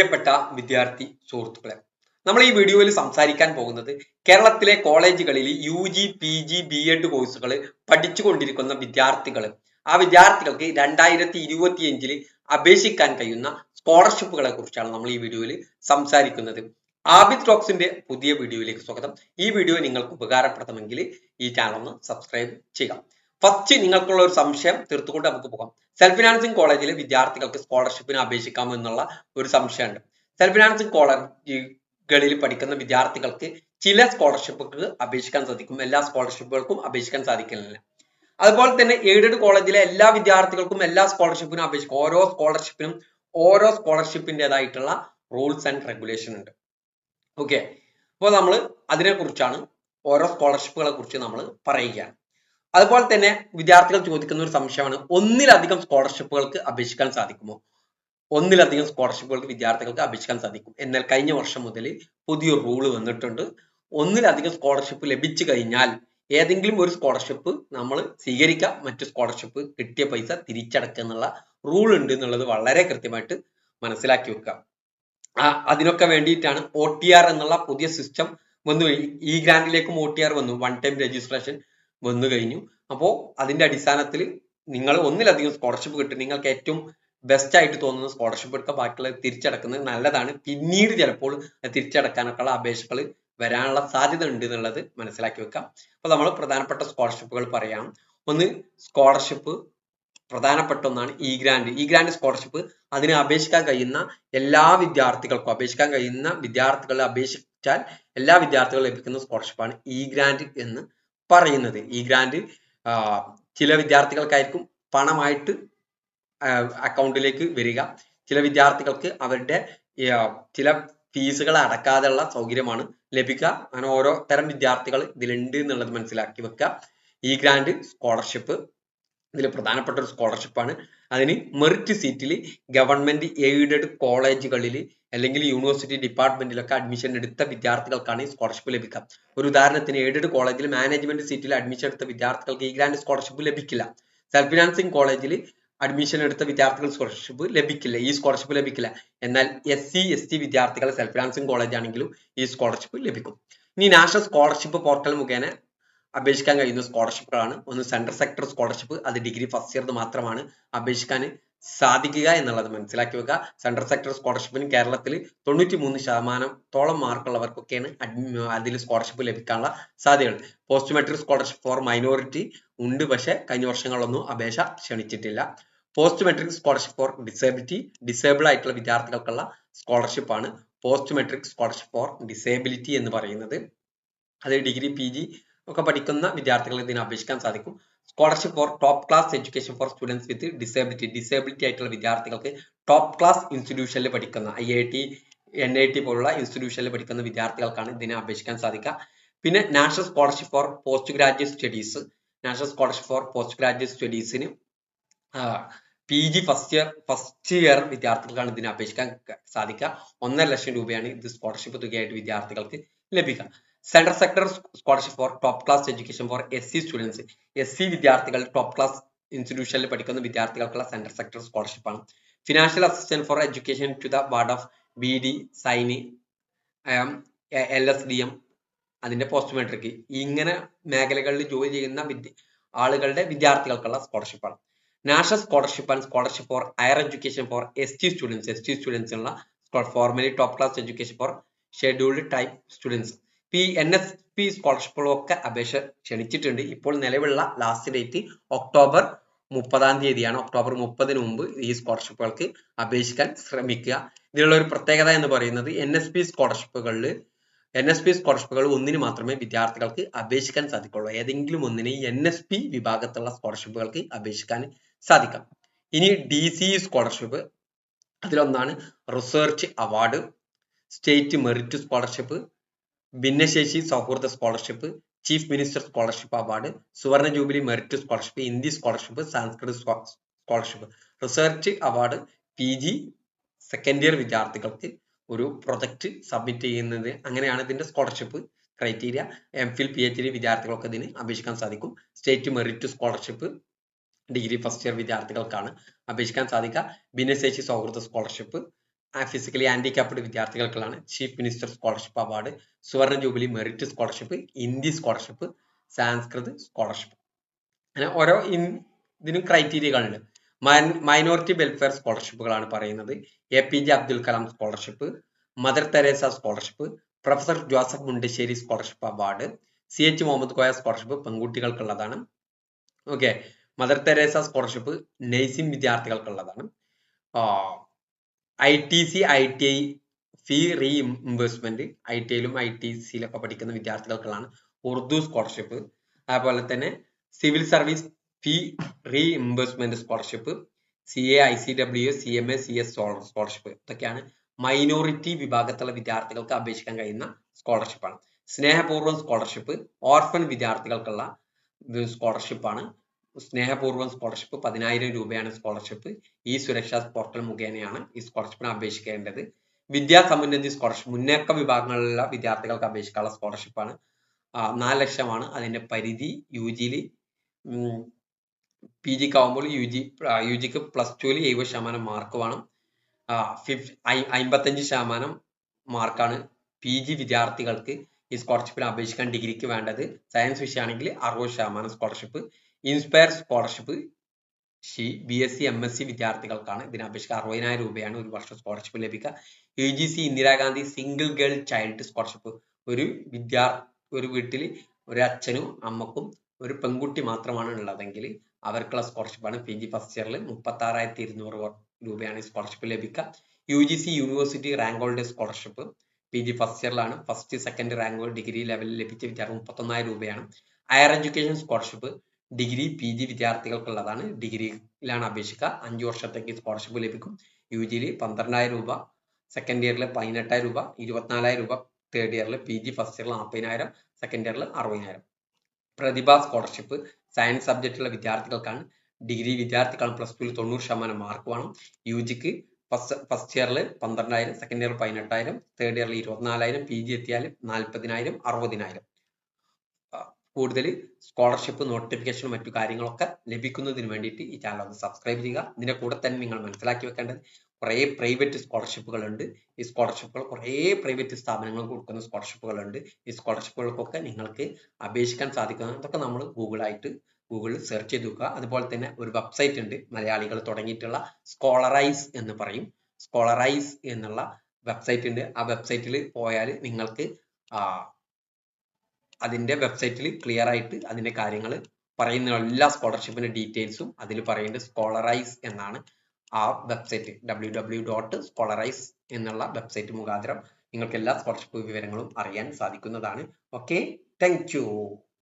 പ്രിയപ്പെട്ട വിദ്യാർത്ഥി സുഹൃത്തുക്കളെ നമ്മൾ ഈ വീഡിയോയിൽ സംസാരിക്കാൻ പോകുന്നത് കേരളത്തിലെ കോളേജുകളിൽ U G P G B Ed കോഴ്സുകൾ പഠിച്ചുകൊണ്ടിരിക്കുന്ന വിദ്യാർത്ഥികൾ. ആ വിദ്യാർത്ഥികൾക്ക് രണ്ടായിരത്തി ഇരുപത്തിയഞ്ചിൽ അപേക്ഷിക്കാൻ കഴിയുന്ന സ്കോളർഷിപ്പുകളെ കുറിച്ചാണ് നമ്മൾ ഈ വീഡിയോയിൽ സംസാരിക്കുന്നത്. ആബിദ് ടോക്സിന്റെ പുതിയ വീഡിയോയിലേക്ക് സ്വാഗതം. ഈ വീഡിയോ നിങ്ങൾക്ക് ഉപകാരപ്രദമെങ്കിൽ ഈ ചാനൽ ഒന്ന് സബ്സ്ക്രൈബ് ചെയ്യുക. ഫസ്റ്റ് നിങ്ങൾക്കുള്ള ഒരു സംശയം തീർത്തുകൊണ്ട് നമുക്ക് പോകാം. സെൽഫ് ഫിനാൻസിങ് കോളേജിലെ വിദ്യാർത്ഥികൾക്ക് സ്കോളർഷിപ്പിന് അപേക്ഷിക്കാമോ എന്നുള്ള ഒരു സംശയമുണ്ട്. സെൽഫ് ഫിനാൻസിങ് കോളേജുകളിൽ പഠിക്കുന്ന വിദ്യാർത്ഥികൾക്ക് ചില സ്കോളർഷിപ്പുകൾക്ക് അപേക്ഷിക്കാൻ സാധിക്കും. എല്ലാ സ്കോളർഷിപ്പുകൾക്കും അപേക്ഷിക്കാൻ സാധിക്കുന്നില്ല. അതുപോലെ തന്നെ എയ്ഡഡ് കോളേജിലെ എല്ലാ വിദ്യാർത്ഥികൾക്കും എല്ലാ സ്കോളർഷിപ്പിനും അപേക്ഷിക്കും. ഓരോ സ്കോളർഷിപ്പിനും ഓരോ സ്കോളർഷിപ്പിന്റെതായിട്ടുള്ള റൂൾസ് ആൻഡ് റെഗുലേഷൻ ഉണ്ട്. ഓക്കെ അപ്പോൾ നമ്മൾ അതിനെക്കുറിച്ചാണ് ഓരോ സ്കോളർഷിപ്പുകളെ കുറിച്ച് നമ്മൾ പറയുകയാണ്. അതുപോലെ തന്നെ വിദ്യാർത്ഥികൾ ചോദിക്കുന്ന ഒരു സംശയമാണ് ഒന്നിലധികം സ്കോളർഷിപ്പുകൾക്ക് അപേക്ഷിക്കാൻ സാധിക്കുമോ? ഒന്നിലധികം സ്കോളർഷിപ്പുകൾക്ക് വിദ്യാർത്ഥികൾക്ക് അപേക്ഷിക്കാൻ സാധിക്കും. എന്നാൽ കഴിഞ്ഞ വർഷം മുതൽ പുതിയൊരു റൂൾ വന്നിട്ടുണ്ട്. ഒന്നിലധികം സ്കോളർഷിപ്പ് ലഭിച്ചു കഴിഞ്ഞാൽ ഏതെങ്കിലും ഒരു സ്കോളർഷിപ്പ് നമ്മൾ സ്വീകരിക്കാം. മറ്റു സ്കോളർഷിപ്പ് കിട്ടിയ പൈസ തിരിച്ചടക്കുക എന്നുള്ള റൂൾ ഉണ്ട് എന്നുള്ളത് വളരെ കൃത്യമായിട്ട് മനസ്സിലാക്കി വെക്കുക. അതിനൊക്കെ വേണ്ടിയിട്ടാണ് ഒ എന്നുള്ള പുതിയ സിസ്റ്റം വന്നു. ഈ ഗ്രാൻഡിലേക്കും ഒ വന്നു. വൺ ടൈം രജിസ്ട്രേഷൻ വന്നു കഴിഞ്ഞു. അപ്പോൾ അതിന്റെ അടിസ്ഥാനത്തിൽ നിങ്ങൾ ഒന്നിലധികം സ്കോളർഷിപ്പ് കിട്ടും. നിങ്ങൾക്ക് ഏറ്റവും ബെസ്റ്റ് ആയിട്ട് തോന്നുന്ന സ്കോളർഷിപ്പ് എടുക്കുക ബാക്കിയുള്ളത് തിരിച്ചടക്കുന്നത് നല്ലതാണ്. പിന്നീട് ചിലപ്പോൾ തിരിച്ചടക്കാനൊക്കെയുള്ള അപേക്ഷകൾ വരാനുള്ള സാധ്യത ഉണ്ട് എന്നുള്ളത് മനസ്സിലാക്കി വെക്കാം. അപ്പൊ നമ്മൾ പ്രധാനപ്പെട്ട സ്കോളർഷിപ്പുകൾ പറയാം. ഒന്ന് സ്കോളർഷിപ്പ് പ്രധാനപ്പെട്ട ഒന്നാണ് E grant E grant scholarship അതിന് അപേക്ഷിക്കാൻ കഴിയുന്ന എല്ലാ വിദ്യാർത്ഥികൾക്കും അപേക്ഷിക്കാൻ കഴിയുന്ന വിദ്യാർത്ഥികളെ അപേക്ഷിച്ചാൽ എല്ലാ വിദ്യാർത്ഥികളും ലഭിക്കുന്ന സ്കോളർഷിപ്പാണ് ഇ ഗ്രാൻഡ് എന്ന് പറയുന്നത്. ഈ ഗ്രാൻഡ് ചില വിദ്യാർത്ഥികൾക്കായിരിക്കും പണമായിട്ട് അക്കൗണ്ടിലേക്ക് വരിക. ചില വിദ്യാർത്ഥികൾക്ക് അവരുടെ ചില ഫീസുകൾ അടക്കാതെയുള്ള സൗകര്യമാണ് ലഭിക്കുക. അങ്ങനെ ഓരോ തരം വിദ്യാർത്ഥികൾ ഇതിലുണ്ട് എന്നുള്ളത് മനസ്സിലാക്കി വെക്കുക. ഈ ഗ്രാൻഡ് സ്കോളർഷിപ്പ് ഇതിൽ പ്രധാനപ്പെട്ട ഒരു സ്കോളർഷിപ്പാണ് അതിന് മെറിറ്റ് സീറ്റിൽ ഗവൺമെന്റ് എയ്ഡഡ് കോളേജുകളിൽ അല്ലെങ്കിൽ യൂണിവേഴ്സിറ്റി ഡിപ്പാർട്ട്മെന്റിലൊക്കെ അഡ്മിഷൻ എടുത്ത വിദ്യാർത്ഥികൾക്കാണ് ഈ സ്കോളർഷിപ്പ് ലഭിക്കുക. ഒരു ഉദാഹരണത്തിന് എയ്ഡഡ് കോളേജിൽ മാനേജ്മെന്റ് സീറ്റിൽ അഡ്മിഷൻ എടുത്ത വിദ്യാർത്ഥികൾക്ക് ഈ ഗ്രാൻഡ് സ്കോളർഷിപ്പ് ലഭിക്കില്ല. സെൽഫ് ഫിനാൻസിങ് കോളേജിൽ അഡ്മിഷൻ എടുത്ത വിദ്യാർത്ഥികൾ സ്കോളർഷിപ്പ് ലഭിക്കില്ല. ഈ സ്കോളർഷിപ്പ് ലഭിക്കില്ല. എന്നാൽ എസ് സി എസ് ടി വിദ്യാർത്ഥികൾ സെൽഫ് ഫിനാൻസിങ് കോളേജ് ആണെങ്കിലും ഈ സ്കോളർഷിപ്പ് ലഭിക്കും. ഇനി നാഷണൽ സ്കോളർഷിപ്പ് പോർട്ടൽ മുഖേന അപേക്ഷിക്കാൻ കഴിയുന്ന സ്കോളർഷിപ്പുകളാണ് ഒന്ന് സെൻട്രൽ സെക്ടർ സ്കോളർഷിപ്പ് അത് ഡിഗ്രി ഫസ്റ്റ് ഇയർ മാത്രമാണ് അപേക്ഷിക്കാൻ സാധിക്കുക എന്നുള്ളത് മനസ്സിലാക്കി വെക്കുക. സെൻട്രൽ സെക്ടർ സ്കോളർഷിപ്പിന് കേരളത്തിൽ തൊണ്ണൂറ്റി മൂന്ന് ശതമാനത്തോളം മാർക്കുള്ളവർക്കൊക്കെയാണ് അതിൽ സ്കോളർഷിപ്പ് ലഭിക്കാനുള്ള സാധ്യതകൾ. Post matric scholarship for minority ഉണ്ട് പക്ഷേ കഴിഞ്ഞ വർഷങ്ങളൊന്നും അപേക്ഷ ക്ഷണിച്ചിട്ടില്ല. Post matric scholarship for disability disable ആയിട്ടുള്ള വിദ്യാർത്ഥികൾക്കുള്ള സ്കോളർഷിപ്പ് ആണ്. Post matric scholarship for disability എന്ന് പറയുന്നത്. അത് ഡിഗ്രി പി ജി ഒക്കെ പഠിക്കുന്ന വിദ്യാർത്ഥികൾക്ക് ഇതിന് അപേക്ഷിക്കാൻ സാധിക്കും. Scholarship for top class education for students with disability disability ആയിട്ടുള്ള വിദ്യാർത്ഥികൾക്ക് ടോപ്പ് ക്ലാസ് ഇൻസ്റ്റിറ്റ്യൂഷനിൽ പഠിക്കുന്ന I I T N I T പോലുള്ള ഇൻസ്റ്റിറ്റ്യൂഷനിൽ പഠിക്കുന്ന വിദ്യാർത്ഥികൾക്കാണ് ഇതിനെ അപേക്ഷിക്കാൻ സാധിക്കുക. പിന്നെ national scholarship for post graduate studies national scholarship for post graduate സ്റ്റഡീസിന് P G first year first year വിദ്യാർത്ഥികൾക്കാണ് ഇതിനെ അപേക്ഷിക്കാൻ സാധിക്കുക. ഒന്നര ലക്ഷം രൂപയാണ് ഇത് സ്കോളർഷിപ്പ് തുകയായിട്ട് വിദ്യാർത്ഥികൾക്ക് ലഭിക്കുക. Central sector scholarship for top class education for S C students S C വിദ്യാർത്ഥികൾ ടോപ്പ് ക്ലാസ് ഇൻസ്റ്റിറ്റ്യൂഷനിൽ പഠിക്കുന്ന വിദ്യാർത്ഥികൾക്കുള്ള സെൻട്രൽ സെക്ടർ സ്കോളർഷിപ്പ് ആണ്. Financial assistance for education to the ward of beedi cine L S D M അതിന്റെ post matric ഇങ്ങനെ മേഖലകളിൽ ജോലി ചെയ്യുന്ന വിദ്യ ആളുകളുടെ വിദ്യാർത്ഥികൾക്കുള്ള സ്കോളർഷിപ്പാണ് national scholarship and scholarship for higher education for S T students S T സ്റ്റുഡൻസിനുള്ള formally top class education for scheduled tribe students ഈ N S P സ്കോളർഷിപ്പുകളൊക്കെ അപേക്ഷ ക്ഷണിച്ചിട്ടുണ്ട്. ഇപ്പോൾ നിലവിലുള്ള ലാസ്റ്റ് ഡേറ്റ് ഒക്ടോബർ മുപ്പതാം തീയതിയാണ്. ഒക്ടോബർ മുപ്പതിന് മുമ്പ് ഈ സ്കോളർഷിപ്പുകൾക്ക് അപേക്ഷിക്കാൻ ശ്രമിക്കുക. ഇതിനുള്ള ഒരു പ്രത്യേകത എന്ന് പറയുന്നത് എൻ എസ് പി സ്കോളർഷിപ്പുകളിൽ എൻ എസ് പി സ്കോളർഷിപ്പുകൾ ഒന്നിന് മാത്രമേ വിദ്യാർത്ഥികൾക്ക് അപേക്ഷിക്കാൻ സാധിക്കുള്ളൂ ഏതെങ്കിലും ഒന്നിന് എൻ എസ് പി വിഭാഗത്തുള്ള സ്കോളർഷിപ്പുകൾക്ക് അപേക്ഷിക്കാൻ സാധിക്കാം. ഇനി ഡി സി സ്കോളർഷിപ്പ് അതിലൊന്നാണ് research award state merit scholarship ഭിന്നശേഷി സൗഹൃദ scholarship chief minister scholarship award സുവർണ jubilee merit scholarship Hindi scholarship Sanskrit scholarship. Research award P G second year വിദ്യാർത്ഥികൾക്ക് ഒരു പ്രൊജക്ട് സബ്മിറ്റ് ചെയ്യുന്നത്. അങ്ങനെയാണ് ഇതിന്റെ scholarship criteria. M Phil P H D വിദ്യാർത്ഥികൾക്ക് ഇതിന് അപേക്ഷിക്കാൻ സാധിക്കും. State merit scholarship degree first year വിദ്യാർത്ഥികൾക്കാണ് അപേക്ഷിക്കാൻ സാധിക്കുക. ഭിന്നശേഷി സൗഹൃദ സ്കോളർഷിപ്പ് ഫിസിക്കലി ഹാൻഡിക്യാപ്ഡ് വിദ്യാർത്ഥികൾക്കാണ് ചീഫ് മിനിസ്റ്റർ സ്കോളർഷിപ്പ് അവാർഡ്. സുവർണ jubilee merit scholarship India scholarship Sanskrit scholarship. അങ്ങനെ ഓരോ ഇതിനും ക്രൈറ്റീരിയകളുണ്ട് മൈനോറിറ്റി വെൽഫെയർ സ്കോളർഷിപ്പുകളാണ് പറയുന്നത്. A P J Abdul Kalam scholarship Mother Teresa scholarship professor Joseph Mundassery scholarship award C H Muhammad Koya scholarship പെൺകുട്ടികൾക്കുള്ളതാണ്. Okay. Mother Teresa scholarship nursing വിദ്യാർത്ഥികൾക്കുള്ളതാണ്. I T C I T I fee reimbursement I T ഐയിലും I T സിയിലൊക്കെ പഠിക്കുന്ന വിദ്യാർത്ഥികൾക്കുള്ളതാണ് Urdu scholarship അതുപോലെ തന്നെ civil service fee reimbursement scholarship C A I C W C M A C S scholarship ഇതൊക്കെയാണ് minority വിഭാഗത്തിലുള്ള വിദ്യാർത്ഥികൾക്ക് അപേക്ഷിക്കാൻ കഴിയുന്ന സ്കോളർഷിപ്പാണ് സ്നേഹപൂർവം സ്കോളർഷിപ്പ് ഓർഫൻ വിദ്യാർത്ഥികൾക്കുള്ള സ്കോളർഷിപ്പാണ് സ്നേഹപൂർവം സ്കോളർഷിപ്പ് പതിനായിരം രൂപയാണ് സ്കോളർഷിപ്പ് ഈ സുരക്ഷാ പോർട്ടൽ മുഖേനയാണ് ഈ സ്കോളർഷിപ്പിന് അപേക്ഷിക്കേണ്ടത്. വിദ്യാസമുന്നതി സ്കോളർഷിപ്പ് മുന്നേക്ക വിഭാഗങ്ങളിലുള്ള വിദ്യാർത്ഥികൾക്ക് അപേക്ഷിക്കാനുള്ള സ്കോളർഷിപ്പാണ് നാല് ലക്ഷമാണ് അതിന്റെ പരിധി യു ജിയിൽ പി ജിക്ക് ആവുമ്പോൾ യു ജി യു ജിക്ക് പ്ലസ് ടുവിൽ എഴുപത് ശതമാനം മാർക്ക് വേണം. ഫിഫ് അമ്പത്തഞ്ച് ശതമാനം മാർക്കാണ് പി ജി വിദ്യാർത്ഥികൾക്ക് ഈ സ്കോളർഷിപ്പിന് അപേക്ഷിക്കാൻ ഡിഗ്രിക്ക് വേണ്ടത്. സയൻസ് വിഷയമാണെങ്കിൽ അറുപത് ശതമാനം scholarship inspire scholarship SHE B S C M S C വിദ്യാർത്ഥികൾക്കാണ് ഇതിന് അപേക്ഷിക്കുക അറുപതിനായിരം രൂപയാണ് ഒരു വർഷം സ്കോളർഷിപ്പ് ലഭിക്കുക. U G C Indira Gandhi single girl child scholarship ഒരു വിദ്യാ ഒരു വീട്ടിൽ ഒരു അച്ഛനും അമ്മക്കും ഒരു പെൺകുട്ടി മാത്രമാണ് ഉള്ളതെങ്കിൽ അവർക്കുള്ള സ്കോളർഷിപ്പാണ് പി ജി ഫസ്റ്റ് ഇയറിൽ മുപ്പത്തി ആറായിരത്തി ഇരുന്നൂറ് രൂപയാണ് സ്കോളർഷിപ്പ് ലഭിക്കുക. U G C university rank holder scholarship P G first ഇയറിലാണ് first second rank degree ലെവലിൽ ലഭിച്ച വിദ്യാർത്ഥി മുപ്പത്തൊന്നായിരം രൂപയാണ്. Higher education scholarship degree P G വിദ്യാർത്ഥികൾക്കുള്ളതാണ്. ഡിഗ്രിയിലാണ് അപേക്ഷിക്കുക. അഞ്ച് വർഷത്തേക്ക് സ്കോളർഷിപ്പ് ലഭിക്കും. യു ജിയിൽ പന്ത്രണ്ടായിരം രൂപ സെക്കൻഡ് ഇയറിൽ പതിനെട്ടായിരം രൂപ ഇരുപത്തിനാലായിരം രൂപ തേർഡ് ഇയറിൽ പി ജി ഫസ്റ്റ് ഇയറിൽ നാൽപ്പതിനായിരം സെക്കൻഡ് ഇയറിൽ അറുപതിനായിരം. പ്രതിഭ സ്കോളർഷിപ്പ് സയൻസ് സബ്ജക്റ്റുള്ള വിദ്യാർത്ഥികൾക്കാണ്. ഡിഗ്രി വിദ്യാർത്ഥികൾ പ്ലസ് ടുവിൽ തൊണ്ണൂറ് ശതമാനം മാർക്ക് വേണം. യു ജിക്ക് ഫസ്റ്റ് ഫസ്റ്റ് ഇയറിൽ പന്ത്രണ്ടായിരം സെക്കൻഡ് ഇയർ പതിനെട്ടായിരം തേർഡ് ഇയറിൽ ഇരുപത്തിനാലായിരം പി ജി എത്തിയാൽ നാൽപ്പതിനായിരം അറുപതിനായിരം. കൂടുതൽ സ്കോളർഷിപ്പ് നോട്ടിഫിക്കേഷനും മറ്റു കാര്യങ്ങളൊക്കെ ലഭിക്കുന്നതിന് വേണ്ടിയിട്ട് ഈ ചാനൽ ഒന്ന് സബ്സ്ക്രൈബ് ചെയ്യുക. ഇതിന്റെ കൂടെ തന്നെ നിങ്ങൾ മനസ്സിലാക്കി വെക്കേണ്ടത് കുറേ പ്രൈവറ്റ് സ്കോളർഷിപ്പുകൾ ഉണ്ട് ഈ സ്കോളർഷിപ്പുകൾ കുറേ പ്രൈവറ്റ് സ്ഥാപനങ്ങൾ കൊടുക്കുന്ന സ്കോളർഷിപ്പുകൾ ഉണ്ട് ഈ സ്കോളർഷിപ്പുകൾക്കൊക്കെ നിങ്ങൾക്ക് അപേക്ഷിക്കാൻ സാധിക്കുന്ന. അതൊക്കെ നമ്മൾ ഗൂഗിളായിട്ട് ഗൂഗിളിൽ സെർച്ച് ചെയ്ത് നോക്കുക. അതുപോലെ തന്നെ ഒരു വെബ്സൈറ്റ് ഉണ്ട്. മലയാളികൾ തുടങ്ങിയിട്ടുള്ള സ്കോളറൈസ് എന്ന് പറയും. സ്കോളറൈസ് എന്നുള്ള വെബ്സൈറ്റ് ഉണ്ട്. ആ വെബ്സൈറ്റിൽ പോയാൽ നിങ്ങൾക്ക് അതിന്റെ വെബ്സൈറ്റിൽ ക്ലിയർ ആയിട്ട് അതിന്റെ കാര്യങ്ങൾ പറയുന്ന എല്ലാ സ്കോളർഷിപ്പിന്റെ ഡീറ്റെയിൽസും അതിൽ പറയുന്നത് സ്കോളറൈസ് എന്നാണ് ആ website W W dot scholarise എന്നുള്ള വെബ്സൈറ്റ് മുഖാന്തരം നിങ്ങൾക്ക് എല്ലാ സ്കോളർഷിപ്പ് വിവരങ്ങളും അറിയാൻ സാധിക്കുന്നതാണ്. Okay thank